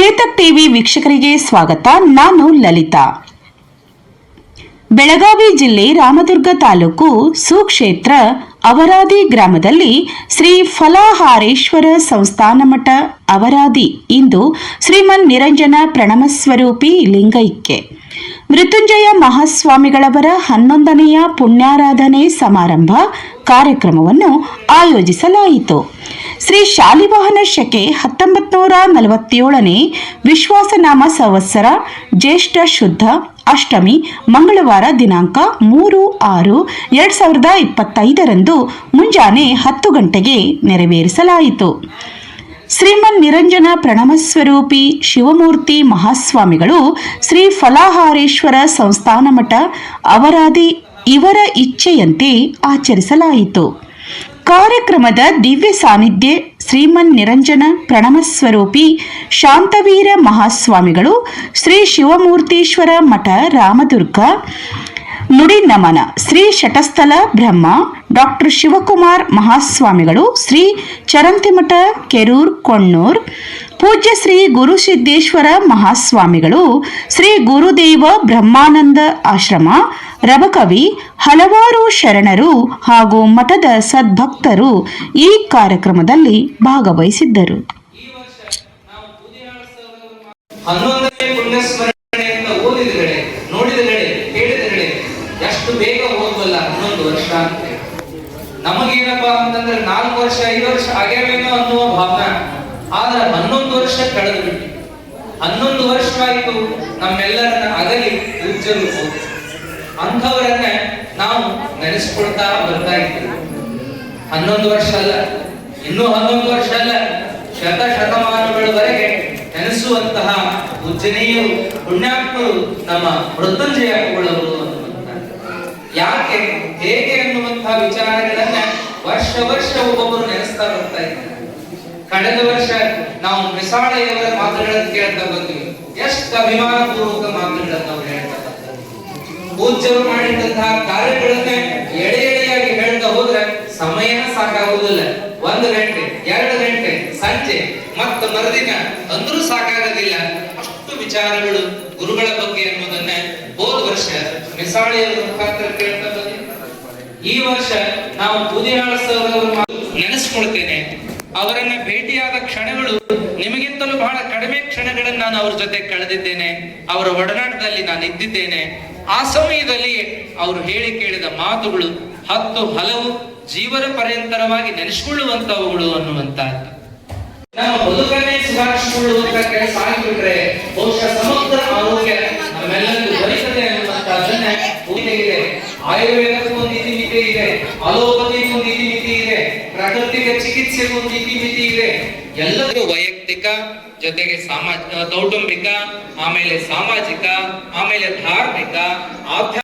Chetak TV ವೀಕ್ಷಕರಿಗೆ ಸ್ವಾಗತ. ನಾನು ಲಲಿತಾ. ಬೆಳಗಾವಿ ಜಿಲ್ಲೆ ರಾಮದುರ್ಗ ತಾಲೂಕು ಸುಕ್ಷೇತ್ರ ಅವರಾದಿ ಗ್ರಾಮದಲ್ಲಿ ಶ್ರೀ ಫಲಾಹಾರೇಶ್ವರ ಸಂಸ್ಥಾನ ಮಠ ಅವರಾದಿ. ಇಂದು ಶ್ರೀಮನ್ ನಿರಂಜನ ಪ್ರಣಮಸ್ವರೂಪಿ ಲಿಂಗೈಕ್ಯ. ಮೃತ್ಯುಂಜಯ ಮಹಾಸ್ವಾಮಿಗಳವರ ಹನ್ನೊಂದನೆಯ ಪುಣ್ಯಾರಾಧನೆ ಸಮಾರಂಭ ಕಾರ್ಯಕ್ರಮವನ್ನು ಆಯೋಜಿಸಲಾಯಿತು. ಶ್ರೀ ಶಾಲಿವಾಹನ ಶಕೆ ಹತ್ತೊಂಬತ್ತು ನೂರ ನಲವತ್ತೇಳನೇ ವಿಶ್ವಾಸನಾಮ ಸಂವತ್ಸರ ಜ್ಯೇಷ್ಠ ಶುದ್ಧ ಅಷ್ಟಮಿ ಮಂಗಳವಾರ ದಿನಾಂಕ ಮೂರು ಆರು ಎರಡ್ ಸಾವಿರದ ಇಪ್ಪತ್ತೈದರಂದು ಮುಂಜಾನೆ ಹತ್ತು ಗಂಟೆಗೆ ನೆರವೇರಿಸಲಾಯಿತು. ಶ್ರೀಮನ್ ನಿರಂಜನ ಪ್ರಣಮಸ್ವರೂಪಿ ಶಿವಮೂರ್ತಿ ಮಹಾಸ್ವಾಮಿಗಳು ಶ್ರೀ ಫಲಾಹಾರೇಶ್ವರ ಸಂಸ್ಥಾನ ಮಠ ಅವರಾದಿ ಇವರ ಇಚ್ಛೆಯಂತೆ ಆಚರಿಸಲಾಯಿತು. ಕಾರ್ಯಕ್ರಮದ ದಿವ್ಯ ಸಾನ್ನಿಧ್ಯ ಶ್ರೀಮನ್ ನಿರಂಜನ ಪ್ರಣಮಸ್ವರೂಪಿ ಶಾಂತವೀರ ಮಹಾಸ್ವಾಮಿಗಳು ಶ್ರೀ ಶಿವಮೂರ್ತೀಶ್ವರ ಮಠ ರಾಮದುರ್ಗ. ನುಡಿ ನಮನ ಶ್ರೀ ಶಟಸ್ಥಲ ಬ್ರಹ್ಮ ಡಾಕ್ಟರ್ ಶಿವಕುಮಾರ್ ಮಹಾಸ್ವಾಮಿಗಳು ಶ್ರೀ ಚರಂತಿಮಠ ಕೆರೂರ್, ಕೊಣ್ಣೂರ್. ಪೂಜ್ಯ ಶ್ರೀ ಗುರುಸಿದ್ದೇಶ್ವರ ಮಹಾಸ್ವಾಮಿಗಳು, ಶ್ರೀ ಗುರುದೇವ ಬ್ರಹ್ಮಾನಂದ ಆಶ್ರಮ, ರಬಕವಿ, ಹಲವಾರು ಶರಣರು ಹಾಗೂ ಮಠದ ಸದ್ಭಕ್ತರು ಈ ಕಾರ್ಯಕ್ರಮದಲ್ಲಿ ಭಾಗವಹಿಸಿದ್ದರು. ಎಷ್ಟು ಬೇಗ ವರ್ಷ ನಮಗೇನಪ್ಪಾ ಅಂತಂದ್ರೆ ನಾಲ್ಕು ವರ್ಷ, ಐದು ವರ್ಷ ಆಗ್ಯಾವೇನೋ ಅನ್ನುವ ಭಾವನ ಆದ್ರೆ ಹನ್ನೊಂದು ವರ್ಷ ಕಳೆದು ಬಿಟ್ಟು. ಹನ್ನೊಂದು ವರ್ಷ ಆಯ್ತು ನಮ್ಮೆಲ್ಲರನ್ನ ಅಗಲಿ ಉಜ್ಜಲು ಹೋಗಿ. ಅಂಥವರನ್ನ ನಾವು ನೆನೆಸ್ಕೊಳ್ತಾ ಬರ್ತಾ ಇದ್ದೀವಿ ಹನ್ನೊಂದು ವರ್ಷ ಅಲ್ಲ, ಇನ್ನೂ ಹನ್ನೊಂದು ವರ್ಷ ಅಲ್ಲ ಶತ ಶತಮಾನಗಳವರೆಗೆ ನೆನೆಸುವಂತಹ ಪೂಜನೀಯರು ಪುಣ್ಯಾತ್ಮರು ನಮ್ಮ ಮೃತ್ಯುಂಜಯ ಅನ್ನುವಂಥದ್ದು. ಯಾಕೆ, ಹೇಗೆ ಅನ್ನುವಂತಹ ವಿಚಾರಗಳನ್ನ ವರ್ಷ ವರ್ಷ ಒಬ್ಬೊಬ್ಬರು ನೆನೆಸ್ತಾ ಬರ್ತಾ ಇದ್ದಾರೆ. ಕಳೆದ ವರ್ಷ ನಾವು ಮಿಸಾಳೆಯವರ ಮಾತುಗಳನ್ನು ಕೇಳ್ತಾ ಬಂದ್ವಿ. ಎಷ್ಟು ಅಭಿಮಾನ ಪೂರ್ವಕ ಮಾತುಗಳನ್ನು ಅವ್ರು ಹೇಳ್ತಾ ಪೂಜ್ಯರು ಮಾಡಿದಂತಹ ಕಾರ್ಯಗಳನ್ನ ಎಳೆ ಎಳೆಯಾಗಿ ಹೇಳ್ತಾ ಹೋದ್ರೆ ಸಮಯನ ಸಾಕಾಗುವುದಿಲ್ಲ. ಒಂದು ಗಂಟೆ, ಎರಡು ಗಂಟೆ, ಸಂಜೆ, ಮತ್ತು ಮರದಿನ ಅಂದ್ರೂ ಸಾಕಾಗೋದಿಲ್ಲ. ಅಷ್ಟು ವಿಚಾರಗಳು ಗುರುಗಳ ಬಗ್ಗೆ ಅನ್ನೋದನ್ನ ಹೋದ ವರ್ಷ ಮಿಸಾಳೆಯವರ ಮುಖಾಂತರ ಕೇಳ್ತಾ ಬಂದ್ವಿ ಈ ವರ್ಷ ನಾವು ಬೂದಿಹಾಳ ಸರ್ ನೆನೆಸ್ಕೊಳ್ತೇನೆ. ಅವರನ್ನ ಭೇಟಿಯಾದ ಕ್ಷಣಗಳು ನಿಮಗಿಂತಲೂ ಬಹಳ ಕಡಿಮೆ ಕ್ಷಣಗಳನ್ನು ನಾನು ಅವ್ರ ಜೊತೆ ಕಳೆದಿದ್ದೇನೆ. ಅವರ ಒಡನಾಟದಲ್ಲಿ ನಾನು ಇದ್ದಿದ್ದೇನೆ. ಆ ಸಮಯದಲ್ಲಿ ಅವರು ಹೇಳಿ ಕೇಳಿದ ಮಾತುಗಳು ಹತ್ತು ಹಲವು ಜೀವನ ಪರ್ಯಂತರವಾಗಿ ನೆನೆಸಿಕೊಳ್ಳುವಂತವುಗಳು ಅನ್ನುವಂತಹದ್ದು ನಮ್ಮ ಬದುಕನ್ನೇ ಸುಧಾರಿಸಿಕೊಳ್ಳುವಂತ ಕೆಲಸ ಆಗಿಬಿಟ್ರೆ ಬಹುಶಃ ಸಮಗ್ರ ಆರೋಗ್ಯ ನಮ್ಮೆಲ್ಲರಿಗೂ ಬರುತ್ತದೆ ಅನ್ನುವಂತಹದ್ದನ್ನ ಆಯುರ್ವೇದಕ್ಕೂ ಇತಿಮಿತಿ ಇದೆ. ಅಲೋಪತಿಗೂ ಇದೆ ಪ್ರಾಕೃತಿಕ ಚಿಕಿತ್ಸೆಗೂ ಮಿತಿ ಮಿತಿ ಇದೆ ಎಲ್ಲದೂ ವೈಯಕ್ತಿಕ, ಜೊತೆಗೆ ಸಾಮಾಜಿಕ ಕೌಟುಂಬಿಕ ಆಮೇಲೆ ಸಾಮಾಜಿಕ, ಆಮೇಲೆ ಧಾರ್ಮಿಕ, ಆಧ್ಯಾತ್ಮಿಕ